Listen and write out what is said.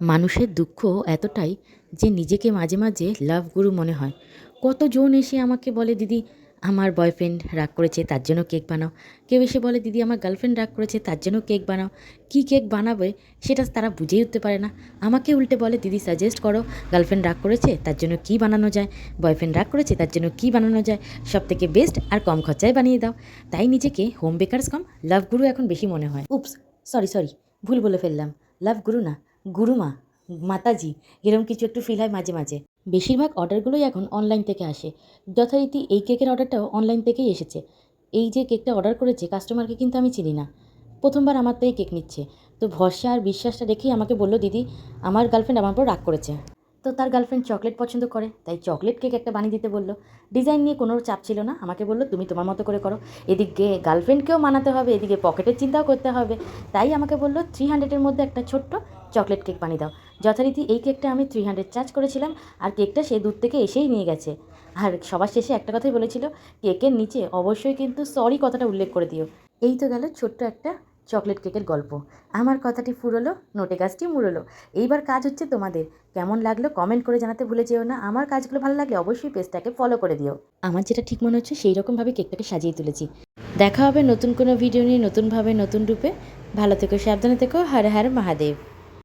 মানুষের দুঃখ এতটাই যে নিজেকে মাঝে মাঝে লাভ গুরু মনে হয়। কতজন এসে আমাকে বলে, দিদি, আমার বয়ফ্রেন্ড রাগ করেছে, তার জন্য কেক বানাও। কেউ এসে বলে, দিদি, আমার গার্লফ্রেন্ড রাগ করেছে, তার জন্য কেক বানাও। কী কেক বানাবে সেটা তারা বুঝেই উঠতে পারে না। আমাকে উল্টে বলে, দিদি সাজেস্ট করো গার্লফ্রেন্ড রাগ করেছে, তার জন্য কী বানানো যায়? বয়ফ্রেন্ড রাগ করেছে, তার জন্য কী বানানো যায়? সব থেকে বেস্ট আর কম খরচায় বানিয়ে দাও। তাই নিজেকে হোম বেকারস কম লাভ গুরু এখন বেশি মনে হয়। উপস সরি সরি ভুল বলে ফেললাম। লাভ গুরু না গুরুমা, মাতাজি এরকম কিছু একটু ফিল হয় মাঝে মাঝে। বেশিরভাগ অর্ডারগুলোই এখন অনলাইন থেকে আসে। যথারীতি এই কেকের অর্ডারটাও অনলাইন থেকেই এসেছে। এই যে কেকটা অর্ডার করেছে কাস্টমারকে কিন্তু আমি চিনি না। প্রথমবার আমার থেকে কেক নিচ্ছে। তো ভরসা আর বিশ্বাসটা দেখেই আমাকে বলল, দিদি, আমার গার্লফ্রেন্ড আমার উপর রাগ করেছে। তো তার গার্লফ্রেন্ড চকলেট পছন্দ করে, তাই চকলেট কেক একটা বানিয়ে দিতে বলল। ডিজাইন নিয়ে কোনো চাপ ছিল না, আমাকে বলল, তুমি তোমার মতো করে করো। এদিকে গার্লফ্রেন্ডকেও মানাতে হবে, এদিকে পকেটের চিন্তাও করতে হবে। তাই আমাকে বলল থ্রি হান্ড্রেডের মধ্যে একটা ছোট্ট চকলেট কেক বানিয়ে দাও। যথারীতি এই কেকটা আমি থ্রি হান্ড্রেড চার্জ করেছিলাম, আর কেকটা সে দূর থেকে এসেই নিয়ে গেছে। আর সবার শেষে একটা কথাই বলেছিল কেকের নিচে অবশ্যই কিন্তু সরি কথাটা উল্লেখ করে দিও। এই তো গেল ছোট্ট একটা চকলেট কেকের গল্প। আমার কথাটি ফুরলো, নোটে গাছটি মুড়লো। এইবার কাজ হচ্ছে তোমাদের। কেমন লাগল কমেন্ট করে জানাতে ভুলে যেও না। আমার কাজগুলো ভালো লাগলে অবশ্যই পেজটাকে ফলো করে দিও। আমার যেটা ঠিক মনে হচ্ছে সেই রকমভাবে কেকটাকে সাজিয়ে তুলেছি। দেখা হবে নতুন কোনো ভিডিও নিয়ে নতুনভাবে, নতুন রূপে। ভালো থেকো, সাবধানে থেকো। হরে হার মহাদেব।